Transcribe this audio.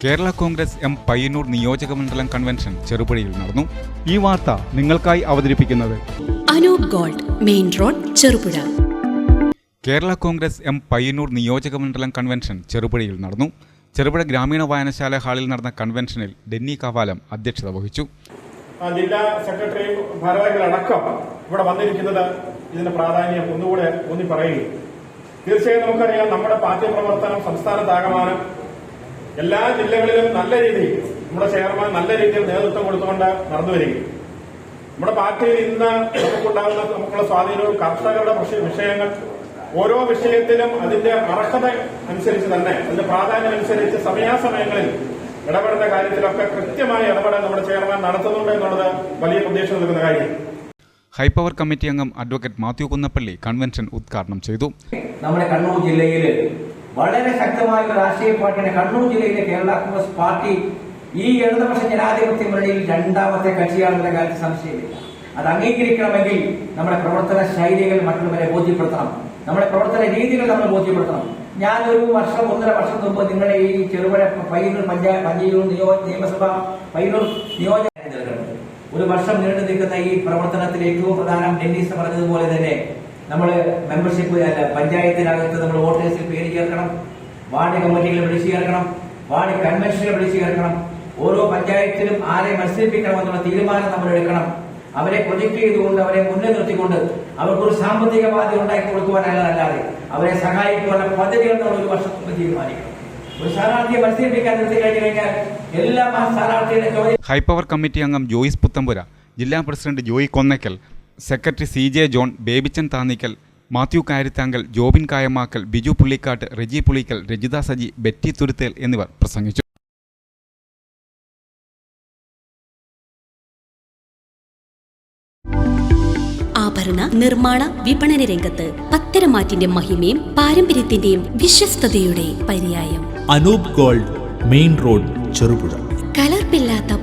Kerala Congress M Payyanur നിയോജക മണ്ഡലം convention ചെറുപുഴയിൽ നടന്നു. ഈ വാർത്ത നിങ്ങൾക്കായി അവതരിപ്പിക്കുന്നത്. Anoop gold main road Cherupuzha. Kerala Congress M Payyanur നിയോജക മണ്ഡലം കൺവെൻഷൻ ചെറുപുഴയിൽ നടന്നു. ചെറുപുഴ ഗ്രാമീണ വായനശാല ഹാളിൽ നടന്ന കൺവെൻഷനിൽ ഡെന്നി കവാലം അധ്യക്ഷത വഹിച്ചു. ജില്ലാ സെക്രട്ടറി ഭാരവാഹികളടക്കം ഇവിടെ വന്നിരിക്കുന്നത് ഇതിന്റെ പ്രാധാന്യം ഒന്നുകൂടെ ഊന്നി പറയുകയും തീർച്ചയായും നമുക്കറിയാം നമ്മുടെ പാർട്ടി പ്രവർത്തനം സംസ്ഥാനത്താകമാനം എല്ലാ ജില്ലകളിലും നല്ല രീതിയിൽ നമ്മുടെ ചെയർമാൻ നല്ല രീതിയിൽ നേതൃത്വം കൊടുത്തുകൊണ്ട് നടന്നു വരികയും. നമ്മുടെ പാർട്ടിയിൽ ഇന്ന് നമുക്കുണ്ടാകുന്ന നമുക്കുള്ള സ്വാധീനവും കർഷകരുടെ വിഷയങ്ങൾ ഓരോ വിഷയത്തിലും അതിന്റെ അർഹത അനുസരിച്ച് തന്നെ അതിന്റെ പ്രാധാന്യം അനുസരിച്ച് സമയാസമയങ്ങളിൽ ഇടപെടുന്ന കാര്യത്തിലൊക്കെ കൃത്യമായ ഇടപെടൽ നമ്മുടെ ചെയർമാൻ നടത്തുന്നുണ്ട് എന്നുള്ളത് വലിയ പ്രതീക്ഷ നൽകുന്ന കാര്യം. ഹൈപവർ കമ്മിറ്റി അംഗം അഡ്വക്കേറ്റ് മാത്യു കുന്നപ്പള്ളി കൺവെൻഷൻ ഉദ്ഘാടനം ചെയ്തു. നമ്മുടെ കണ്ണൂർ ജില്ലയിൽ വളരെ ശക്തമായ ഒരു രാഷ്ട്രീയ പാർട്ടിയാണ്. കണ്ണൂർ ജില്ലയിലെ കേരള കോൺഗ്രസ് പാർട്ടി ഈ ഇടതുപക്ഷ ജനാധിപത്യ മുന്നണിയിൽ രണ്ടാമത്തെ കക്ഷിയാണെന്ന കാര്യത്തിൽ സംശയമില്ല. അത് അംഗീകരിക്കണമെങ്കിൽ നമ്മുടെ പ്രവർത്തന ശൈലികൾ മറ്റുള്ളവരെ ബോധ്യപ്പെടുത്തണം. നമ്മുടെ പ്രവർത്തന രീതികൾ നമ്മൾ ബോധ്യപ്പെടുത്തണം. ഞാൻ ഒരു വർഷം ഒന്നര വർഷം മുമ്പ് നിങ്ങളുടെ ഈ ചെറുപുഴ പയ്യന്നൂർ പഞ്ചായത്ത് പഞ്ചയൂർ നിയോ നിയമസഭ പയ്യന്നൂർ നിയോജക. ഒരു വർഷം നീണ്ടു നിൽക്കുന്ന ഈ പ്രവർത്തനത്തിൽ ഏറ്റവും പ്രധാനം ഡെന്നീസ് പറഞ്ഞതുപോലെ തന്നെ നമ്മൾ മെമ്പർഷിപ്പ് അല്ല പഞ്ചായത്തിനകത്ത് നമ്മൾ വോട്ടേഴ്സിൽ പേര് ചേർക്കണം വാർഡ് കമ്മിറ്റികളെ വിളിച്ചു ചേർക്കണം വാർഡ് കൺവെൻഷനെ വിളിച്ചു ചേർക്കണം ഓരോ പഞ്ചായത്തിലും ആരെ മത്സരിപ്പിക്കണം എന്നുള്ള തീരുമാനം നമ്മൾ എടുക്കണം. അവരെ പ്രൊജക്ട് ചെയ്തുകൊണ്ട് അവരെ മുന്നിൽ നിർത്തിക്കൊണ്ട് അവർക്കൊരു സാമ്പത്തിക ബാധ്യത ഉണ്ടാക്കി കൊടുക്കുവാനല്ലാതെ അവരെ സഹായിക്കുവാനുള്ള പദ്ധതികൾ നമ്മൾ ഒരു വർഷം മുമ്പ് തീരുമാനിക്കണം. ഒരു എല്ലാ ഹൈപ്പവർ കമ്മിറ്റി അംഗം ജോയിസ് പുത്തമ്പുര ജില്ലാ president Joy Konnakkal secretary C J John Babichan Thannickal Mathew Karithankal Jobin Kayamakkal Biju Pullikkattu Reji Pulickal Rajitha Saji Betty Thuruthel എന്നിവർ പ്രസംഗിച്ചു. ആഭരണ നിർമ്മാണ വിപണന രംഗത്ത് പത്തരമാറ്റിന്റെ മഹിമയും പാരമ്പര്യത്തിന്റെയും വിശ്വസ്തയുടെ പര്യായം. Anoop gold main road Cherupuzha.